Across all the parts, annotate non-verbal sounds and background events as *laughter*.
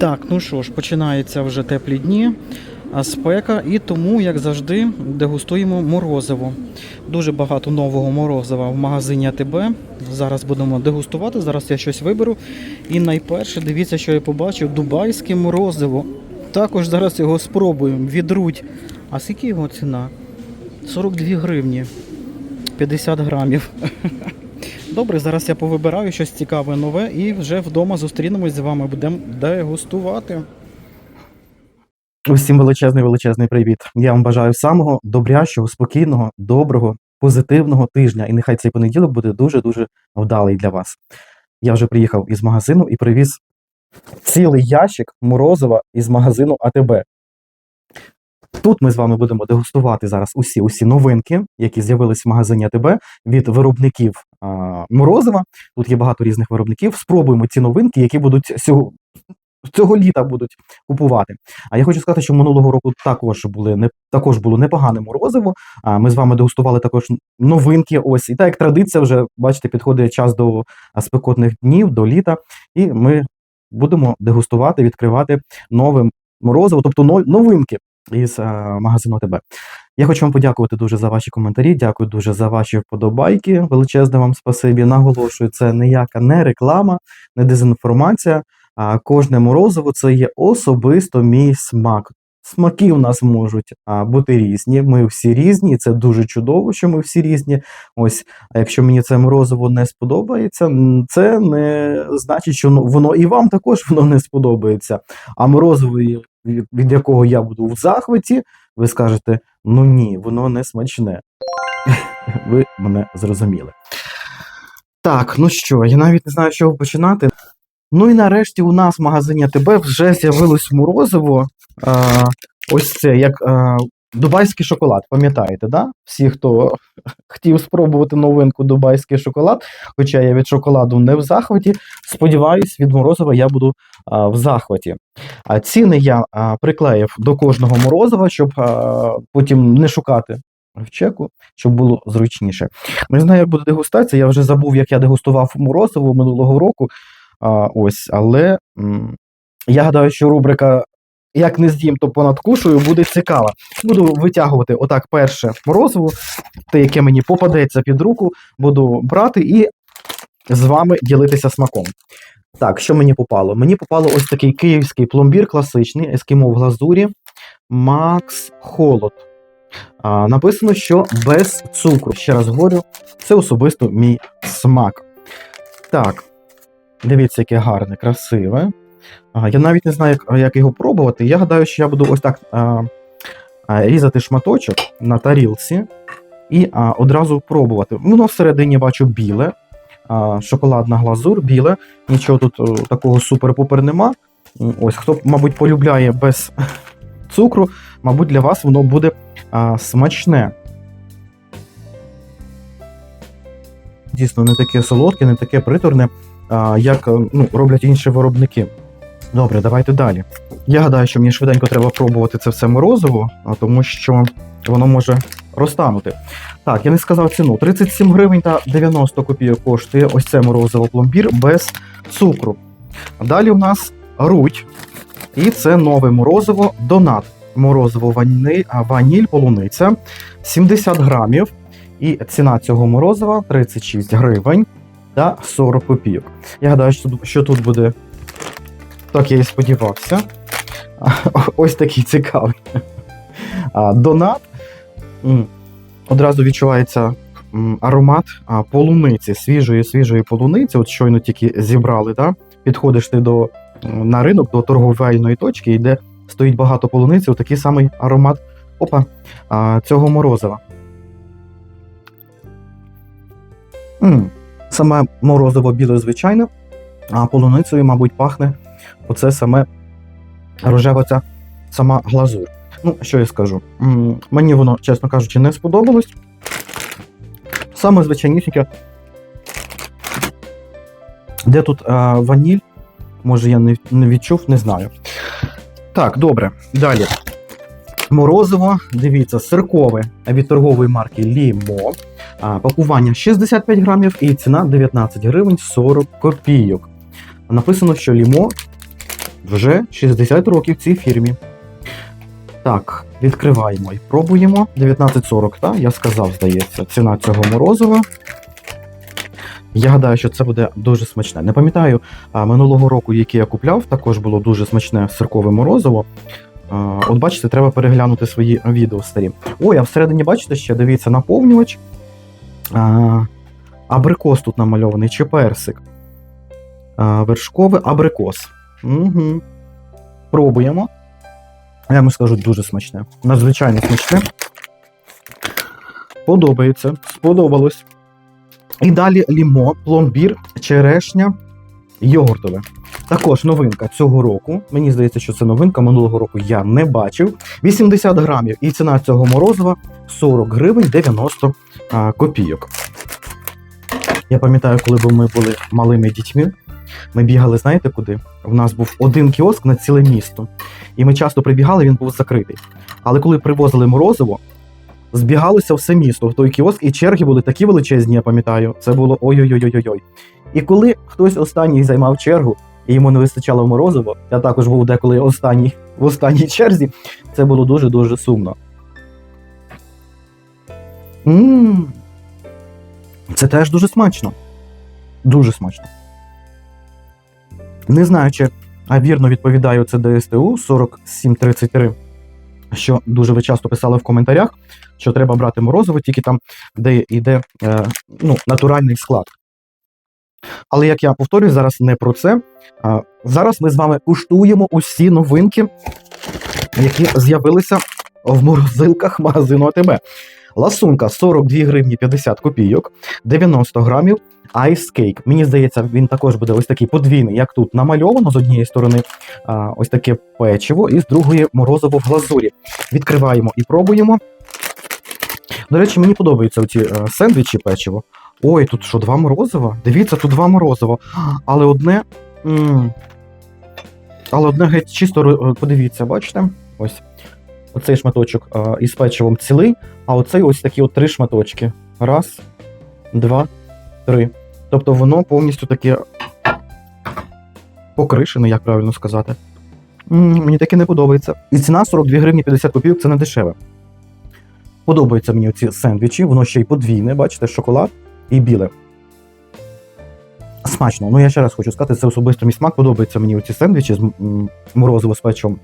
Так, ну що ж, починаються вже теплі дні, а спека, і тому, як завжди, дегустуємо морозиво. Дуже багато нового морозива в магазині АТБ. Зараз будемо дегустувати. Зараз я щось виберу. І найперше, дивіться, що я побачив: дубайське морозиво. Також зараз його спробуємо. Відруть. А скільки його ціна? 42 гривні. 50 грамів. *laughs* Добре, зараз я повибираю щось цікаве нове і вже вдома зустрінемось з вами. Будемо дегустувати. Усім величезний величезний привіт. Я вам бажаю самого добрящого, спокійного, доброго, позитивного тижня. І нехай цей понеділок буде дуже дуже вдалий для вас. Я вже приїхав із магазину і привіз цілий ящик морозива із магазину АТБ. Тут ми з вами будемо дегустувати зараз усі усі новинки, які з'явились в магазині АТБ від виробників а, морозива. Тут є багато різних виробників. Спробуємо ці новинки, які будуть цього, цього літа будуть купувати. А я хочу сказати, що минулого року також були не також було непогане морозиво. А ми з вами дегустували також новинки. Ось і так як традиція, вже бачите, підходить час до спекотних днів, до літа, і ми будемо дегустувати, відкривати нове морозиво, тобто но- новинки із а, магазину ТБ. Я хочу вам подякувати дуже за ваші коментарі. Дякую дуже за ваші вподобайки. Величезне вам спасибі. Наголошую, це ніяка не реклама, не дезінформація. Кожне морозиво це є особисто мій смак. Смаки у нас можуть а, бути різні. Ми всі різні, і це дуже чудово, що ми всі різні. Ось, а якщо мені це морозиво не сподобається, це не значить, що ну, воно і вам також воно не сподобається. А морозиво, від якого я буду в захваті, ви скажете: ну ні, воно не смачне. *laughs* Ви мене зрозуміли. Так, ну що, я навіть не знаю, з чого починати. Ну і нарешті у нас в магазині ТБ вже з'явилось морозиво. А, ось це як а, дубайський шоколад, пам'ятаєте, да? Всі, хто хотів спробувати новинку дубайський шоколад, хоча я від шоколаду не в захваті. Сподіваюсь, від морозива я буду а, в захваті. А ціни я а, приклеїв до кожного морозива, щоб а, потім не шукати в чеку, щоб було зручніше. Не знаю, як буде дегустація. Я вже забув, як я дегустував морозиво минулого року. А, ось, але м, я гадаю, що рубрика Як не з'їм, то понад кушаю буде цікава. Буду витягувати отак перше морозиво, те, яке мені попадеться під руку, буду брати і з вами ділитися смаком. Так, що мені попало? Мені попало ось такий київський пломбір класичний, ескімо в глазурі Макс Холод. А, написано, що без цукру. Ще раз говорю, це особисто мій смак. Так, дивіться, яке гарне, красиве. Я навіть не знаю, як, його пробувати. Я гадаю, що я буду ось так а, а, різати шматочок на тарілці і а, одразу пробувати. Воно всередині бачу біле, а, шоколадна глазур, біле. Нічого тут о, такого супер-пупер нема. Ось, хто, мабуть, полюбляє без *laughs* цукру, мабуть, для вас воно буде а, смачне. Дійсно, не таке солодке, не таке приторне, як е, ну, роблять інші виробники. Добре, давайте далі. Я гадаю, що мені швиденько треба пробувати це все морозиво, тому що воно може розтанути. Так, я не сказав ціну. 37 гривень та 90 копійок коштує ось це морозиво пломбір без цукру. Далі у нас руть. І це нове морозиво Донат. Морозиво ваніль, ваніль полуниця 70 грамів. І ціна цього морозива 36 гривень та 40 копійок. Я гадаю, що, що тут буде. Так я і сподівався. *laughs* Ось такий цікавий. Донат. Одразу відчувається аромат полуниці, свіжої свіжої полуниці. От щойно тільки зібрали. Да? Підходиш ти до, на ринок до торговельної точки, і де стоїть багато полуниці, отакий самий аромат опа, цього морозива. Саме морозиво біле звичайне, а полуницею, мабуть, пахне оце саме рожева сама глазур. Ну, що я скажу? Мені воно, чесно кажучи, не сподобалось. Саме звичайнісіньке. Де тут а, ваніль? Може, я не, не відчув, не знаю. Так, добре. Далі. Морозиво, дивіться, сиркове від торгової марки Лімо. Пакування 65 грамів і ціна 19 гривень 40 копійок. Написано, що лімо Вже 60 років цій фірмі. Так, відкриваємо і пробуємо. 19,40, так? Я сказав, здається, ціна цього морозива. Я гадаю, що це буде дуже смачне. Не пам'ятаю, минулого року, який я купляв, також було дуже смачне сиркове морозиво. От бачите, треба переглянути свої відео старі. Ой, а всередині, бачите, ще дивіться наповнювач. Абрикос тут намальований, чи персик. Вершковий абрикос. Угу. Пробуємо. Я вам скажу, дуже смачне. Надзвичайно смачне. Подобається, сподобалось. І далі лімо, пломбір, черешня, йогуртове. Також новинка цього року. Мені здається, що це новинка. Минулого року я не бачив. 80 грамів. І ціна цього морозива 40 гривень 90 а, копійок. Я пам'ятаю, коли ми були малими дітьми, ми бігали, знаєте куди? У нас був один кіоск на ціле місто. І ми часто прибігали, він був закритий. Але коли привозили морозиво, збігалося все місто в той кіоск, і черги були такі величезні, я пам'ятаю. Це було ой-ой-ой-ой-ой. І коли хтось останній займав чергу, і йому не вистачало морозиво, я також був деколи останній в останній черзі, це було дуже-дуже сумно. Мм. Це теж дуже смачно. Дуже смачно. Не знаю, чи а вірно відповідаю це ДСТУ 4733, що дуже ви часто писали в коментарях, що треба брати морозиво тільки там, де йде е, ну, натуральний склад. Але як я повторюю, зараз не про це. Зараз ми з вами куштуємо усі новинки, які з'явилися в морозилках магазину АТБ. Ласунка 42 гривні 50 копійок, 90 грамів. Ice Cake. Мені здається, він також буде ось такий подвійний, як тут намальовано з однієї сторони ось таке печиво, і з другої морозиво в глазурі. Відкриваємо і пробуємо. До речі, мені подобаються ці е, сендвічі печиво. Ой, тут що, два морозива? Дивіться, тут два морозива. Але одне. м, Але одне геть чисто подивіться, бачите? Ось. Оцей шматочок е, із печивом цілий, а оцей ось такі от три шматочки. Раз, два, три. Тобто воно повністю таке покришене, як правильно сказати. М, Мені таке не подобається. І ціна 42 гривні 50 копійок це не дешеве. Подобаються мені ці сендвічі, воно ще й подвійне, бачите, шоколад і біле. Смачно. Ну я ще раз хочу сказати, це особисто мій смак. Подобаються мені оці сендвічі з морозиво з печивом.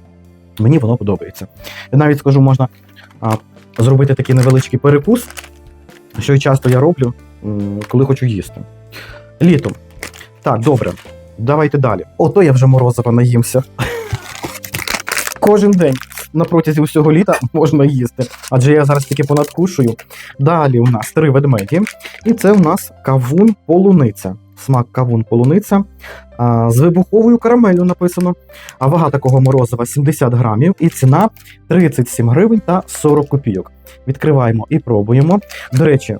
Мені воно подобається. Я навіть скажу, можна а, зробити такий невеличкий перекус, що і часто я роблю, коли хочу їсти. Літом. Так, добре. Давайте далі. Ото я вже морозива наїмся. *laughs* Кожен день на протязі усього літа *laughs* можна їсти. Адже я зараз тільки понадкушую. Далі у нас три ведмеді. І це у нас кавун полуниця. Смак кавун полуниця. З вибуховою карамеллю написано. А вага такого морозива 70 грамів, і ціна 37 гривень та 40 копійок. Відкриваємо і пробуємо. До речі,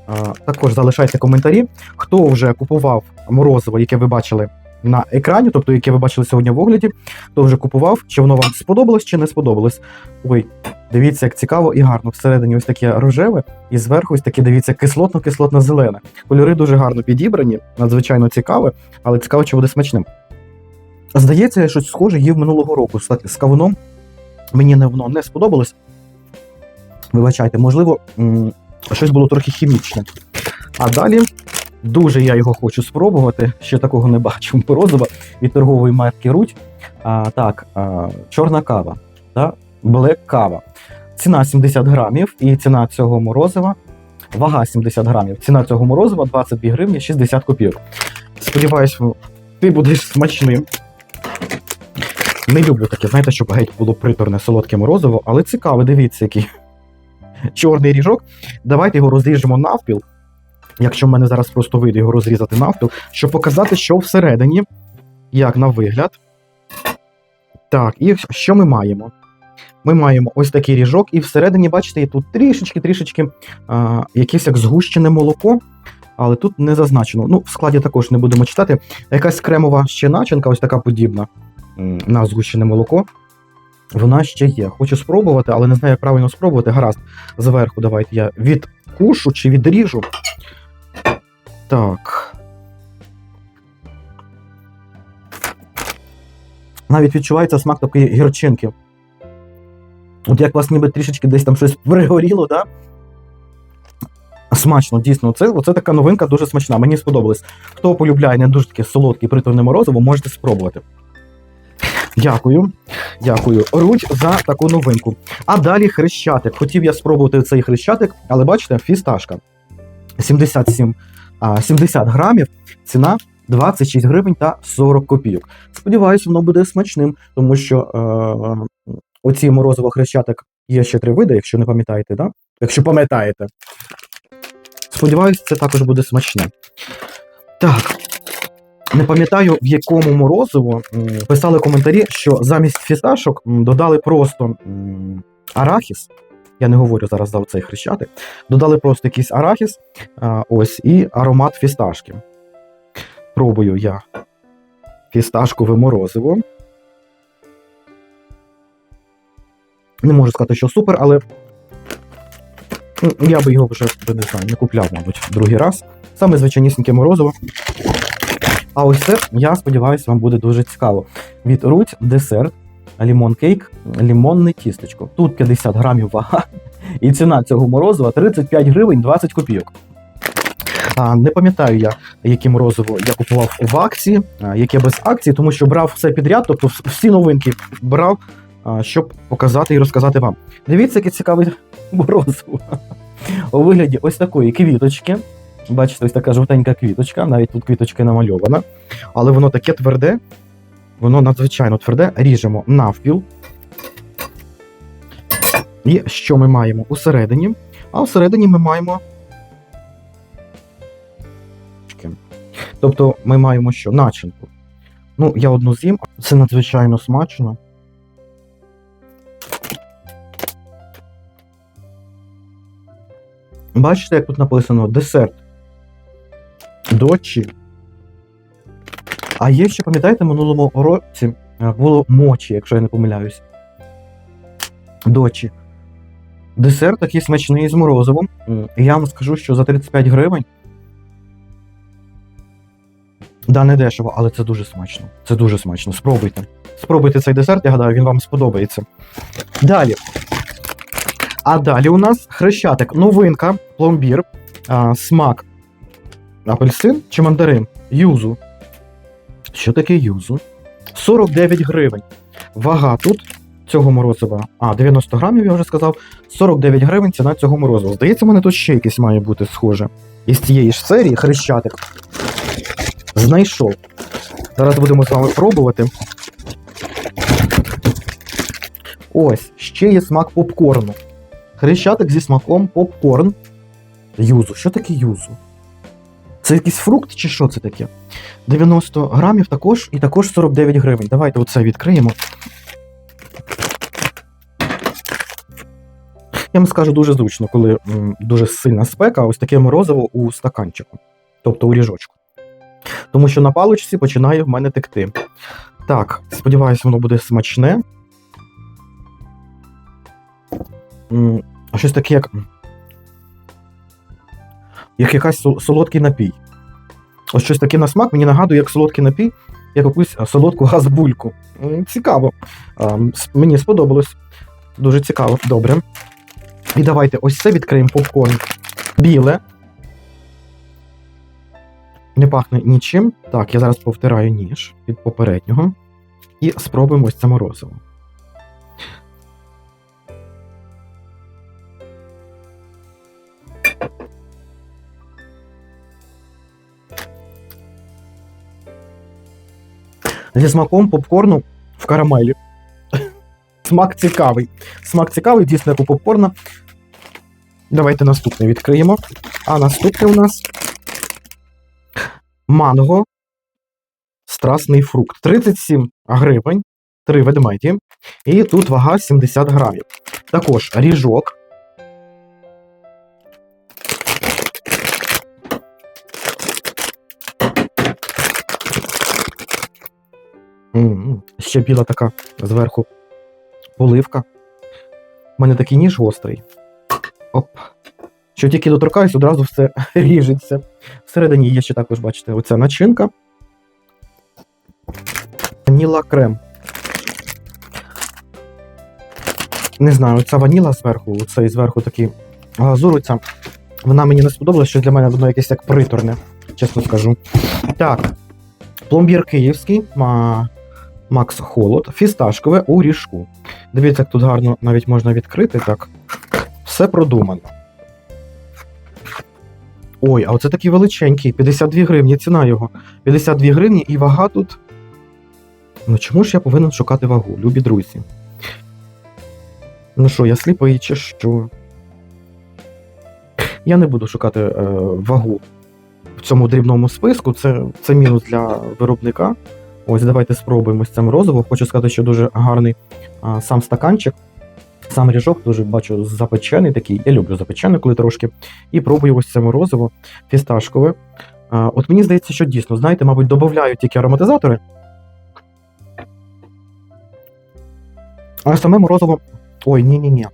також залишайте коментарі, хто вже купував морозиво, яке ви бачили на екрані, тобто яке ви бачили сьогодні в огляді, хто вже купував, чи воно вам сподобалось, чи не сподобалось. Ой, дивіться, як цікаво і гарно. Всередині ось таке рожеве, і зверху ось таке, дивіться, кислотно-кислотно-зелене. Кольори дуже гарно підібрані, надзвичайно цікаве, але цікаво, чи буде смачним. Здається, я щось схоже їв минулого року з кавуном. Мені не воно не сподобалось. Вибачайте, можливо, щось було трохи хімічне. А далі дуже я його хочу спробувати. Ще такого не бачив. Морозива від торгової марки Руть. А, так, а, чорна кава та блек кава. Ціна 70 грамів, і ціна цього морозива. Вага 70 грамів. Ціна цього морозива 22 гривні 60 копійок. Сподіваюсь, ти будеш смачним. Не люблю таке, знаєте, щоб геть було приторне солодке морозиво, але цікаве, дивіться, який *laughs* чорний ріжок. Давайте його розріжемо навпіл. Якщо в мене зараз просто вийде його розрізати навпіл, щоб показати, що всередині, як на вигляд. Так, і що ми маємо? Ми маємо ось такий ріжок, і всередині, бачите, є тут трішечки-трішечки якесь як згущене молоко, але тут не зазначено. Ну, в складі також не будемо читати. Якась кремова ще начинка, ось така подібна на згущене молоко. Вона ще є. Хочу спробувати, але не знаю, як правильно спробувати. Гаразд, зверху давайте я відкушу чи відріжу. Так. Навіть відчувається смак такої гірчинки. От як у вас ніби трішечки десь там щось пригоріло, да? Смачно, дійсно, це, оце така новинка дуже смачна. Мені сподобалось. Хто полюбляє не дуже таке солодке приторне морозиво, можете спробувати. Дякую. Дякую. Руть за таку новинку. А далі хрещатик. Хотів я спробувати цей хрещатик, але бачите, фісташка. 77, а, 70 грамів, ціна 26 гривень та 40 копійок. Сподіваюсь, воно буде смачним, тому що е, оці морозиво хрещатик є ще три види, якщо не пам'ятаєте, да? Якщо пам'ятаєте. Сподіваюсь, це також буде смачне. Так. Не пам'ятаю, в якому морозиво писали коментарі, що замість фісташок додали просто арахіс. Я не говорю зараз за цей хрещатик. Додали просто якийсь арахіс, ось, і аромат фісташки. Пробую я фісташкове морозиво. Не можу сказати, що супер, але я би його вже не знаю, не купляв, мабуть, другий раз. Саме звичайнісіньке морозиво. А ось це, я сподіваюся, вам буде дуже цікаво. Від Руть десерт, лімон кейк, лімонне тістечко. Тут 50 грамів вага, і ціна цього морозива 35 гривень 20 копійок. А, не пам'ятаю я, яке морозиво я купував в акції, яке без акції, тому що брав все підряд, тобто всі новинки брав, щоб показати і розказати вам. Дивіться, яке цікаве *laughs* морозиво. У вигляді ось такої квіточки. Бачите, ось така жовтенька квіточка, навіть тут квіточка намальована. Але воно таке тверде, воно надзвичайно тверде. Ріжемо навпіл. І що ми маємо усередині? А всередині ми маємо. Тобто ми маємо що? Начинку. Ну, я одну з'їм, це надзвичайно смачно. Бачите, як тут написано десерт. Дочі. А є ще, пам'ятаєте, минулому році е, було мочі, якщо я не помиляюсь. Дочі. Десерт такий смачний з морозивом. І Я вам скажу, що за 35 гривень. Да, не дешево, але це дуже смачно. Це дуже смачно. Спробуйте. Спробуйте цей десерт, я гадаю, він вам сподобається. Далі. А далі у нас хрещатик, новинка, пломбір, а, смак. Апельсин чи мандарин? Юзу. Що таке юзу? 49 гривень. Вага тут цього морозива. А, 90 грамів, я вже сказав. 49 гривень ціна цього морозива. Здається, мене тут ще якесь має бути схоже. Із цієї ж серії хрещатик. Знайшов. Зараз будемо з вами пробувати. Ось, ще є смак попкорну. Хрещатик зі смаком попкорн. Юзу. Що таке юзу? Це якийсь фрукт чи що це таке? 90 грамів також і також 49 гривень. Давайте оце відкриємо. Я вам скажу дуже зручно, коли м, дуже сильна спека, ось таке морозиво у стаканчику, тобто у ріжочку. Тому що на паличці починає в мене текти. Так, сподіваюся, воно буде смачне. М, щось таке, як. Як якась солодкий напій. Ось щось таке на смак мені нагадує, як солодкий напій, як якусь солодку газбульку. Цікаво. Мені сподобалось. Дуже цікаво. Добре. І давайте ось це відкриємо попкорн. Біле. Не пахне нічим. Так, я зараз повтираю ніж від попереднього. І спробуємо ось це морозиво. Зі смаком попкорну в карамелі. *laughs* Смак цікавий. Смак цікавий, дійсно, як у попкорна. Давайте наступний відкриємо. А наступний у нас манго. Страсний фрукт. 37 гривень, 3 ведмеді. І тут вага 70 грамів. Також ріжок. Ще біла така зверху поливка. У мене такий ніж гострий. Оп. Що тільки доторкаюсь, одразу все *laughs* ріжеться. Всередині є ще також, бачите, оця начинка. Ваніла крем. Не знаю, ця ваніла зверху, цей зверху такий глазур, вона мені не сподобалась, що для мене воно якесь як приторне, чесно скажу. Так, пломбір київський. Макс Холод, фісташкове у ріжку. Дивіться, як тут гарно навіть можна відкрити, так. Все продумано. Ой, а оце такий величенький, 52 гривні, ціна його. 52 гривні і вага тут. Ну чому ж я повинен шукати вагу, любі друзі? Ну що, я сліпий чи що? Я не буду шукати е, вагу в цьому дрібному списку. Це, це мінус для виробника. Ось давайте спробуємо з цим розово. Хочу сказати, що дуже гарний а, сам стаканчик. Сам ріжок дуже бачу запечений такий. Я люблю запечений, коли трошки. І пробую ось це морозиво фісташкове. А, от мені здається, що дійсно, знаєте, мабуть, додають тільки ароматизатори. А саме морозиво. Ой, ні-ні-ні.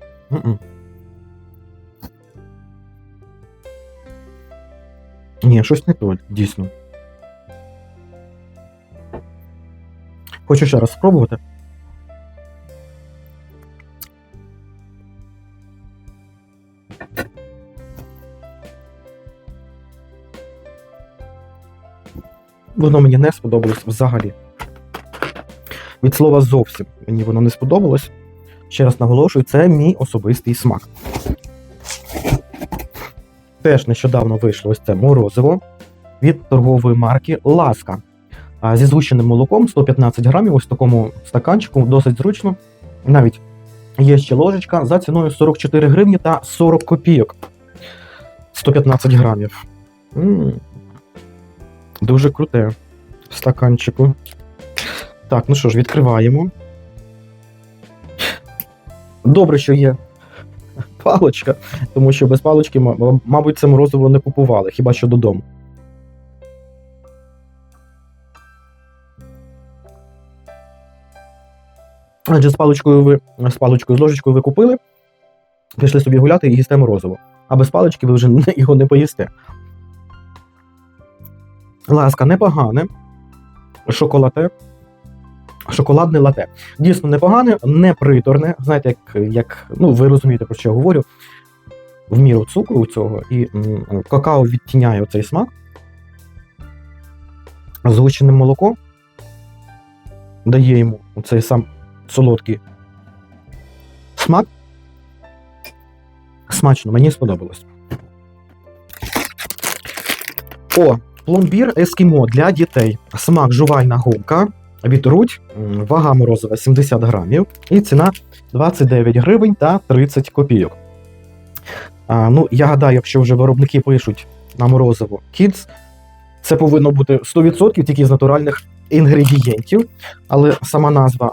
Ні, щось не то, дійсно. Хочу ще раз спробувати. Воно мені не сподобалось взагалі. Від слова зовсім мені воно не сподобалось. Ще раз наголошую, це мій особистий смак. Теж нещодавно вийшло ось це морозиво від торгової марки Ласка. Зі згущеним молоком 115 грамів, ось в такому стаканчику, досить зручно. Навіть є ще ложечка за ціною 44 гривні та 40 копійок. 115 грамів. м Дуже круте в стаканчику. Так, ну що ж, відкриваємо. Добре, що є палочка, тому що без палочки, мабуть, це морозиво не купували, хіба що додому. Адже з паличкою ви з паличкою, з ложечкою ви купили, пішли собі гуляти і їсте морозиво. А без палички ви вже *laughs* його не поїсте. Ласка, непогане. Шоколате. Шоколадне лате. Дійсно непогане, не приторне. Знаєте, як, як ну, ви розумієте, про що я говорю. В міру цукру у цього, і м, какао відтіняє цей смак. Згущене молоко дає йому цей сам солодкий смак. Смачно, мені сподобалось. О, пломбір ескімо для дітей. Смак жувальна гумка. Від Руть, вага морозива 70 грамів і ціна 29 гривень та 30 копійок. А, ну, я гадаю, якщо вже виробники пишуть на морозиво Kids, це повинно бути 100% тільки з натуральних інгредієнтів, але сама назва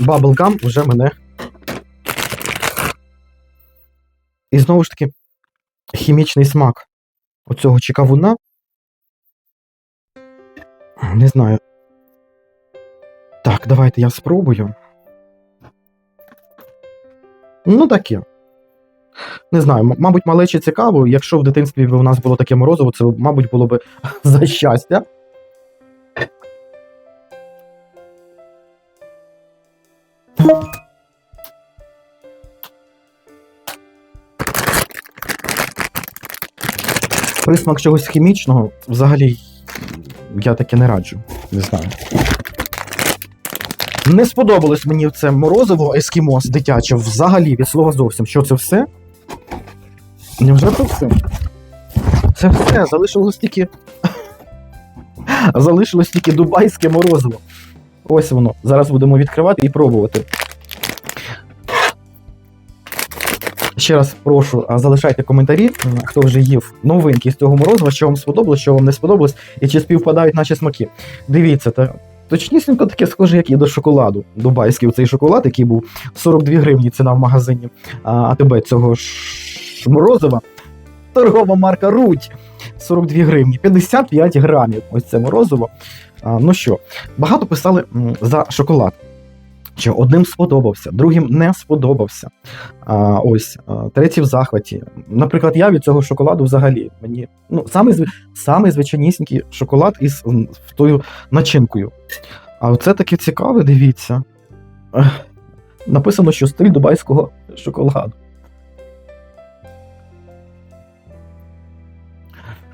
Bubblegum вже мене. І знову ж таки, хімічний смак оцього чекавуна. Не знаю. Так, давайте я спробую. Ну, таке. Не знаю, мабуть, малечі цікаво. Якщо в дитинстві у нас було таке морозиво, це, мабуть, було би *laughs* за щастя. Присмак чогось хімічного взагалі я таке не раджу. Не знаю. Не сподобалось мені це морозиво ескімос дитяче взагалі від слова зовсім. Що це все? Невже це все? Це все, залишилось тільки. *laughs* залишилось тільки дубайське морозиво. Ось воно. Зараз будемо відкривати і пробувати. Ще раз прошу, залишайте коментарі, хто вже їв новинки з цього морозива, що вам сподобалось, що вам не сподобалось, і чи співпадають наші смаки. Дивіться, та точнісінько таке схоже, як і до шоколаду. Дубайський цей шоколад, який був 42 гривні ціна в магазині АТБ цього ж морозива. Торгова марка Руть. 42 гривні, 55 грамів. Ось це морозиво. Ну що, багато писали за шоколад. Що одним сподобався, другим не сподобався. А, ось, третій в захваті. Наприклад, я від цього шоколаду взагалі мені. Ну, самий, самий звичайнісінький шоколад із тою начинкою. А оце таке цікаве, дивіться. Написано, що стиль дубайського шоколаду.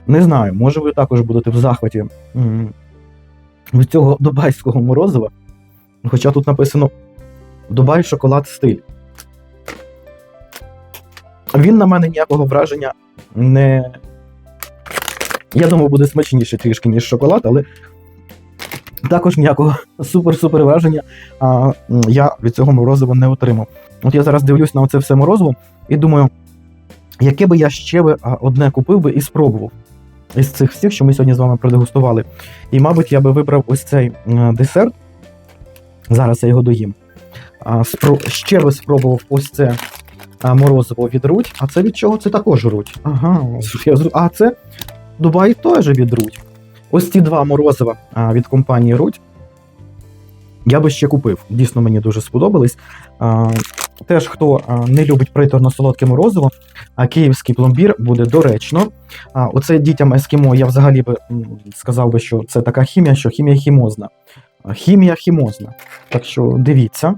Не знаю, може ви також будете в захваті від цього дубайського морозива. Хоча тут написано Дубай шоколад стиль. Він на мене ніякого враження не. Я думав, буде смачніше трішки, ніж шоколад, але також ніякого супер-супер враження а, я від цього морозива не отримав. От я зараз дивлюсь на оце все морозиво і думаю, яке би я ще би одне купив би і спробував із цих всіх, що ми сьогодні з вами продегустували. І, мабуть, я би вибрав ось цей десерт. Зараз я його доїм. А, спро- ще би спробував ось це а, морозиво від Руть. А це від чого? Це також Руть. Ага, а це Дубай теж від Руть. Ось ці два морозива а, від компанії Руть. Я би ще купив. Дійсно, мені дуже сподобались. А, теж, хто а, не любить приторно солодке морозиво, а київський пломбір буде доречно. А, оце дітям ескімо, я взагалі би сказав би, що це така хімія, що хімія хімозна. Хімія хімозна. Так що дивіться.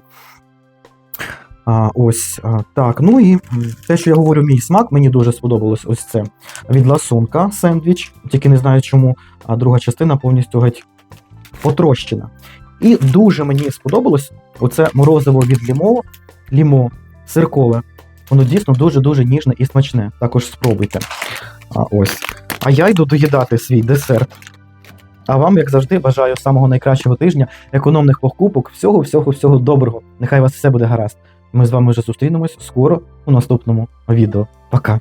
А, ось так. Ну і те, що я говорю, мій смак, мені дуже сподобалось ось це від ласунка сендвіч, тільки не знаю чому, а друга частина повністю геть потрощена. І дуже мені сподобалось оце морозиво від лімо, лімо, сиркове. Воно дійсно дуже-дуже ніжне і смачне. Також спробуйте. А, ось. А я йду доїдати свій десерт. А вам, як завжди, бажаю самого найкращого тижня, економних покупок, всього, всього, всього доброго. Нехай вас все буде гаразд. Ми з вами вже зустрінемось скоро у наступному відео. Пока.